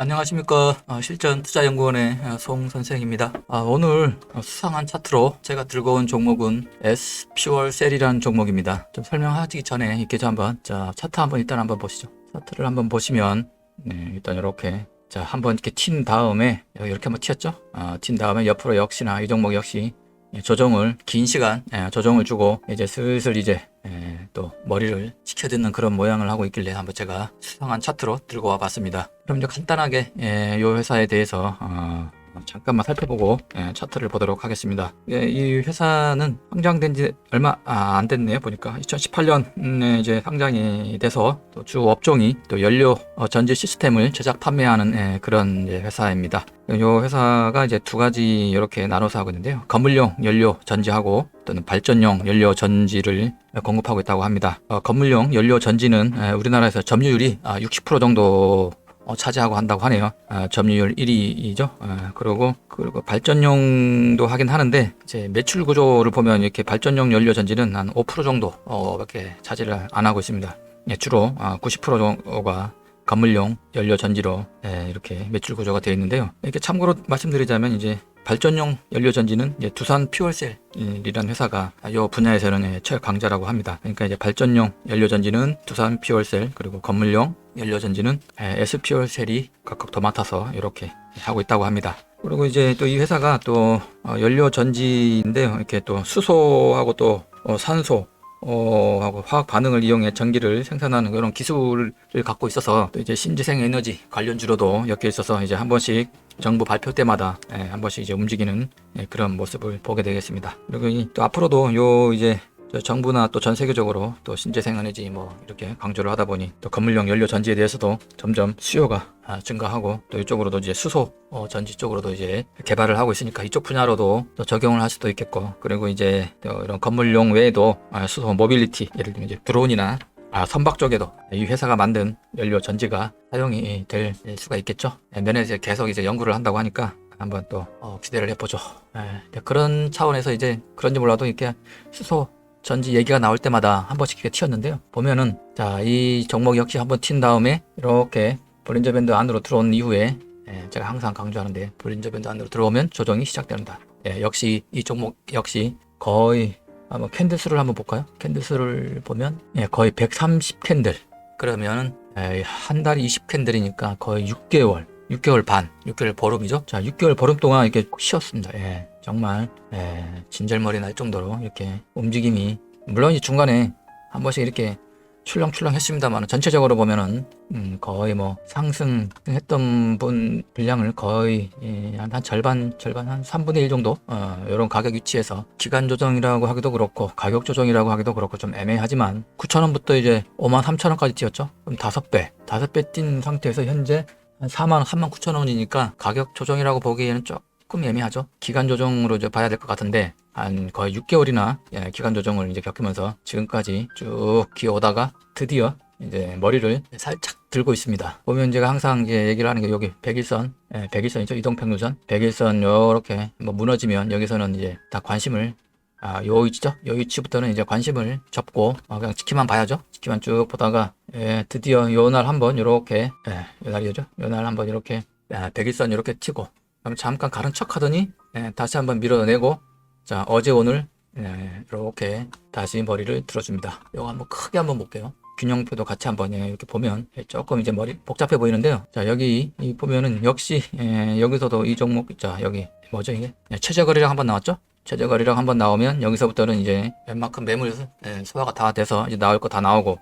안녕하십니까 어, 실전 투자연구원의 어, 송 선생입니다. 아, 오늘 어, 수상한 차트로 제가 들고 온 종목은 S 퓨얼 셀이라는 종목입니다. 좀 설명하기 전에 이렇게 좀 한번 자 차트 한번 일단 한번 보시죠. 차트를 한번 보시면 네, 일단 이렇게 자 한번 이렇게 튄 다음에 여기 이렇게 한번 튀었죠. 아, 튄 다음에 옆으로 역시나 이 종목 역시 예, 조정을 긴 시간 예, 조정을 주고 이제 슬슬 이제 예, 또 머리를 치켜듣는 그런 모양을 하고 있길래 한번 제가 수상한 차트로 들고 와봤습니다. 그럼 이제 간단하게 예, 이 회사에 대해서 어, 잠깐만 살펴보고 예, 차트를 보도록 하겠습니다. 예, 이 회사는 상장된 지 얼마 아, 안 됐네요. 보니까 2018년에 이제 상장이 돼서 또 주 업종이 또 연료 어, 전지 시스템을 제작 판매하는 예, 그런 회사입니다. 이 회사가 이제 두 가지 이렇게 나눠서 하고 있는데요. 건물용 연료 전지하고 또는 발전용 연료 전지를 공급하고 있다고 합니다. 어, 건물용 연료 전지는 에, 우리나라에서 점유율이 아, 60% 정도 어, 차지하고 한다고 하네요. 아, 점유율 1위이죠. 아, 그리고 그리고 발전용도 하긴 하는데 이제 매출 구조를 보면 이렇게 발전용 연료 전지는 한 5% 정도 어, 밖에 차지를 안 하고 있습니다. 예, 주로 아, 90% 정도가 건물용 연료 전지로 예, 이렇게 매출 구조가 되어 있는데요. 이렇게 참고로 말씀드리자면 이제 발전용 연료 전지는 두산 퓨얼셀이라는 회사가 이 분야에서는 예, 최강자라고 합니다. 그러니까 이제 발전용 연료 전지는 두산 퓨얼셀 그리고 건물용 연료 전지는 예, S 퓨얼셀이 각각 더 맡아서 이렇게 하고 있다고 합니다. 그리고 이제 또 이 회사가 또 어, 연료 전지인데요. 이렇게 또 수소하고 또 어, 산소 어, 하고 화학 반응을 이용해 전기를 생산하는 그런 기술을 갖고 있어서 또 이제 신재생 에너지 관련주로도 엮여 있어서 이제 한 번씩 정부 발표 때마다 예, 한 번씩 이제 움직이는 예, 그런 모습을 보게 되겠습니다. 그리고 이또 앞으로도 요 이제 저 정부나 또 전 세계적으로 또 신재생 에너지 뭐 이렇게 강조를 하다 보니 또 건물용 연료 전지에 대해서도 점점 수요가 아, 증가하고 또 이쪽으로도 이제 수소 어, 전지 쪽으로도 이제 개발을 하고 있으니까 이쪽 분야로도 또 적용을 할 수도 있겠고 그리고 이제 또 이런 건물용 외에도 아, 수소 모빌리티 예를 들면 이제 드론이나 아, 선박 쪽에도 이 회사가 만든 연료 전지가 사용이 될 수가 있겠죠. 네, 면에서 계속 이제 연구를 한다고 하니까 한번 또 어, 기대를 해보죠. 네, 그런 차원에서 이제 그런지 몰라도 이렇게 수소 전지 얘기가 나올 때마다 한 번씩 이렇게 튀었는데요. 보면은 자 이 종목 역시 한번 튄 다음에 이렇게 볼린저 밴드 안으로 들어온 이후에 예, 제가 항상 강조하는데 볼린저 밴드 안으로 들어오면 조정이 시작됩니다. 예, 역시 이 종목 역시 거의 한번 캔들 수를 한번 볼까요? 캔들 수를 보면 예, 거의 130 캔들. 그러면 예, 한 달이 20 캔들이니까 거의 6개월, 6개월 반, 6개월 보름이죠. 자, 6개월 보름 동안 이렇게 쉬었습니다. 예, 정말 예, 진절머리 날 정도로 이렇게 움직임이 물론 이 중간에 한 번씩 이렇게 출렁출렁 했습니다만 전체적으로 보면은 음, 거의 뭐 상승했던 분 분량을 거의 예, 한, 한 절반 절반 한 3분의 1 정도 어, 이런 가격 위치에서 기간 조정이라고 하기도 그렇고 가격 조정이라고 하기도 그렇고 좀 애매하지만 9천원부터 이제 5만 3천원까지 뛰었죠? 그럼 5배 5배 뛴 상태에서 현재 한 4만 3만 9천 원이니까 가격 조정이라고 보기에는 조금 애매하죠. 기간 조정으로 이제 봐야 될 것 같은데 한 거의 6개월이나 예, 기간 조정을 이제 겪으면서 지금까지 쭉 기어오다가 드디어 이제 머리를 살짝 들고 있습니다. 보면 제가 항상 이제 얘기를 하는 게 여기 백일선, 예, 백일선이죠. 이동평균선. 백일선 요렇게 뭐 무너지면 여기서는 이제 다 관심을 아, 요 위치죠? 요 위치부터는 이제 관심을 접고 어, 그냥 지키만 봐야죠. 지키만 쭉 보다가 예, 드디어 요 날 한번 요렇게 예, 요 날이죠. 요 날 한번 이렇게 아, 백일선 이렇게 치고 잠깐 가른 척 하더니 예, 다시 한번 밀어내고 자 어제 오늘 예, 이렇게 다시 머리를 들어줍니다. 요거 한번 크게 한번 볼게요. 균형표도 같이 한번 예, 이렇게 보면 예, 조금 이제 머리 복잡해 보이는데요. 자 여기 이 보면은 역시 예, 여기서도 이 종목 자 여기 뭐죠 이게 예, 최저거래량 한번 나왔죠? 최저거래량 한번 나오면 여기서부터는 이제 웬만큼 매물 예, 소화가 다 돼서 이제 나올 거 다 나오고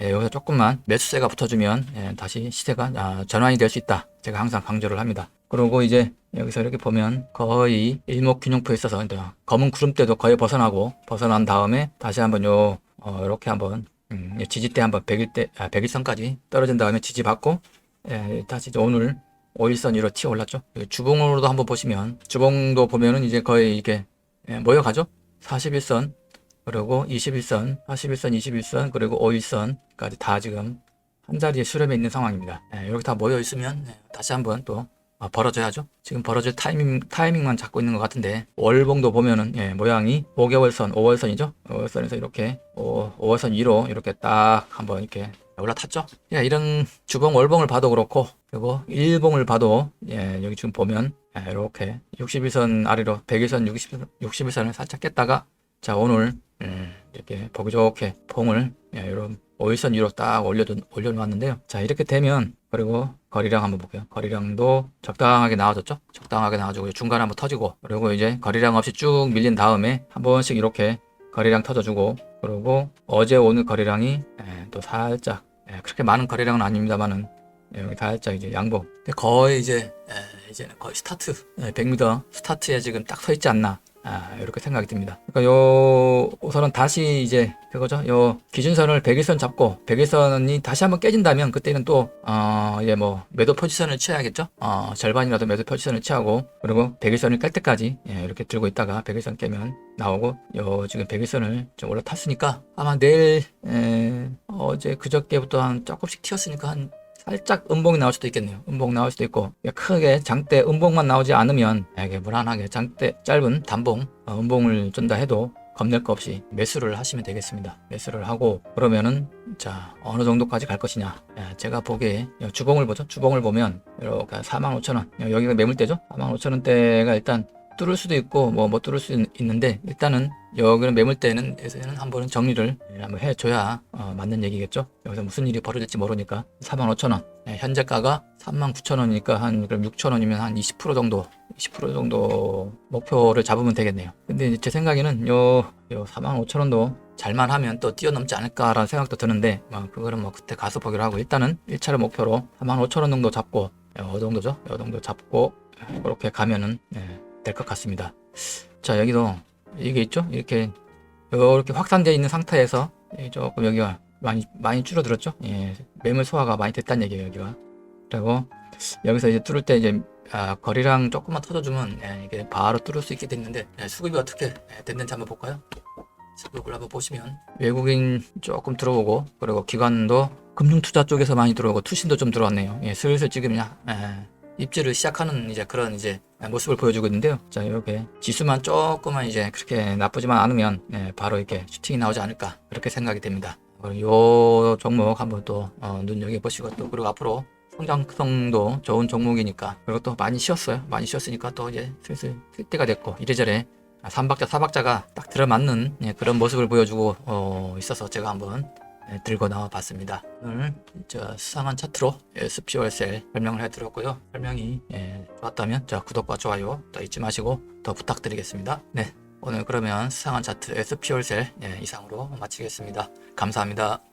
예, 여기서 조금만 매수세가 붙어주면 예, 다시 시세가 아, 전환이 될 수 있다. 제가 항상 강조를 합니다. 그리고 이제 여기서 이렇게 보면 거의 일목균형표에 있어서 검은 구름대도 거의 벗어나고 벗어난 다음에 다시 한번 요 어, 이렇게 한번 음, 지지대 한번 100일대 아, 100일선까지 떨어진 다음에 지지받고 예, 다시 오늘 5일선 위로 튀어 올랐죠. 주봉으로도 한번 보시면 주봉도 보면은 이제 거의 이게 예, 모여가죠. 41선 그리고 21선, 41선, 21선 그리고 5일선까지 다 지금 한 자리에 수렴해 있는 상황입니다. 예, 이렇게 다 모여 있으면 예, 다시 한번 또 아, 벌어져야죠. 지금 벌어질 타이밍, 타이밍만 잡고 있는 것 같은데, 월봉도 보면은, 예, 모양이 5개월선, 5월선이죠? 5월선에서 이렇게, 5, 5월선 위로 이렇게 딱 한번 이렇게 올라탔죠. 예, 이런 주봉 월봉을 봐도 그렇고 그리고 일봉을 봐도 예, 여기 지금 보면 예, 이렇게 61선 아래로 100일선 60, 61선을 살짝 깼다가 자 오늘 음, 이렇게 보기 좋게 봉을 예, 이런 5일선 위로 딱 올려도, 올려놓았는데요. 자 이렇게 되면 그리고 거리량 한번 볼게요. 거리량도 적당하게 나와졌죠? 적당하게 나와주고 중간에 한번 터지고 그리고 이제 거리량 없이 쭉 밀린 다음에 한 번씩 이렇게 거리량 터져주고 그리고 어제 오늘 거리량이 예, 또 살짝 예, 그렇게 많은 거리량은 아닙니다만은 예, 여기 살짝 이제 양봉 거의 이제 예, 이제는 거의 스타트 예, 100m 스타트에 지금 딱 서 있지 않나 아, 이렇게 생각이 듭니다. 그러니까 요 우선은 다시 이제 그거죠. 요 기준선을 100일선 잡고 100일선이 다시 한번 깨진다면 그때는 또 어, 이제 뭐 매도 포지션을 취해야겠죠. 어, 절반이라도 매도 포지션을 취하고 그리고 100일선을 깰 때까지 예, 이렇게 들고 있다가 100일선 깨면 나오고 요 지금 100일선을 좀 올라탔으니까 아마 내일 에, 어제 그저께부터 한 조금씩 튀었으니까 한 살짝 음봉이 나올 수도 있겠네요. 음봉 나올 수도 있고 크게 장대 음봉만 나오지 않으면 이게 무난하게 장대 짧은 단봉 어, 음봉을 준다 해도 겁낼 거 없이 매수를 하시면 되겠습니다. 매수를 하고 그러면은 자 어느 정도까지 갈 것이냐 예, 제가 보기에 요 주봉을 보죠. 주봉을 보면 이렇게 45,000원 여기가 매물대죠. 45,000원대가 일단 뚫을 수도 있고 뭐 못 뚫을 수 있- 있는데 일단은 여기는 매물대는 에서는 한 번은 정리를 한번 해줘야 어, 맞는 얘기겠죠. 여기서 무슨 일이 벌어질지 모르니까 45,000원 현재가가 39,000원이니까 한 그럼 6,000원이면 한 20% 정도 20% 정도 목표를 잡으면 되겠네요. 근데 제 생각에는 요, 요 45,000원도 잘만 하면 또 뛰어넘지 않을까라는 생각도 드는데 뭐 그거는 뭐 그때 가서 보기로 하고 일단은 1차를 목표로 45,000원 정도 잡고 요 정도죠. 요 정도 잡고 그렇게 가면은 될 것 같습니다. 자 여기도 이게 있죠? 이렇게 이렇게 확산되어 있는 상태에서 예, 조금 여기가 많이 많이 줄어들었죠? 예, 매물 소화가 많이 됐다는 얘기예요 여기가. 그리고 여기서 이제 뚫을 때 이제 아, 거리랑 조금만 터져주면 예, 이게 바로 뚫을 수 있게 됐는데 예, 수급이 어떻게 예, 됐는지 한번 볼까요? 수급을 한번 보시면 외국인 조금 들어오고 그리고 기관도 금융투자 쪽에서 많이 들어오고 투신도 좀 들어왔네요. 예, 슬슬 지금 야 예, 입지를 시작하는 이제 그런 이제 모습을 보여주고 있는데요. 자 이렇게 지수만 조금만 이제 그렇게 나쁘지만 않으면 예, 바로 이렇게 슈팅이 나오지 않을까 그렇게 생각이 됩니다. 요 종목 한번 또 어, 눈여겨 보시고 또 그리고 앞으로 성장성도 좋은 종목이니까 그리고 또 많이 쉬었어요. 많이 쉬었으니까 또 이제 슬슬 뜰 때가 됐고 이래저래 삼박자 사박자가 딱 들어맞는 예, 그런 모습을 보여주고 어, 있어서 제가 한번 예, 들고 나와 봤습니다. 오늘 저 수상한 차트로 SP월셀 설명을 해드렸고요. 설명이 예, 좋았다면 자 구독과 좋아요 또 잊지 마시고 더 부탁드리겠습니다. 네 오늘 그러면 수상한 차트 SP월셀 예, 이상으로 마치겠습니다. 감사합니다.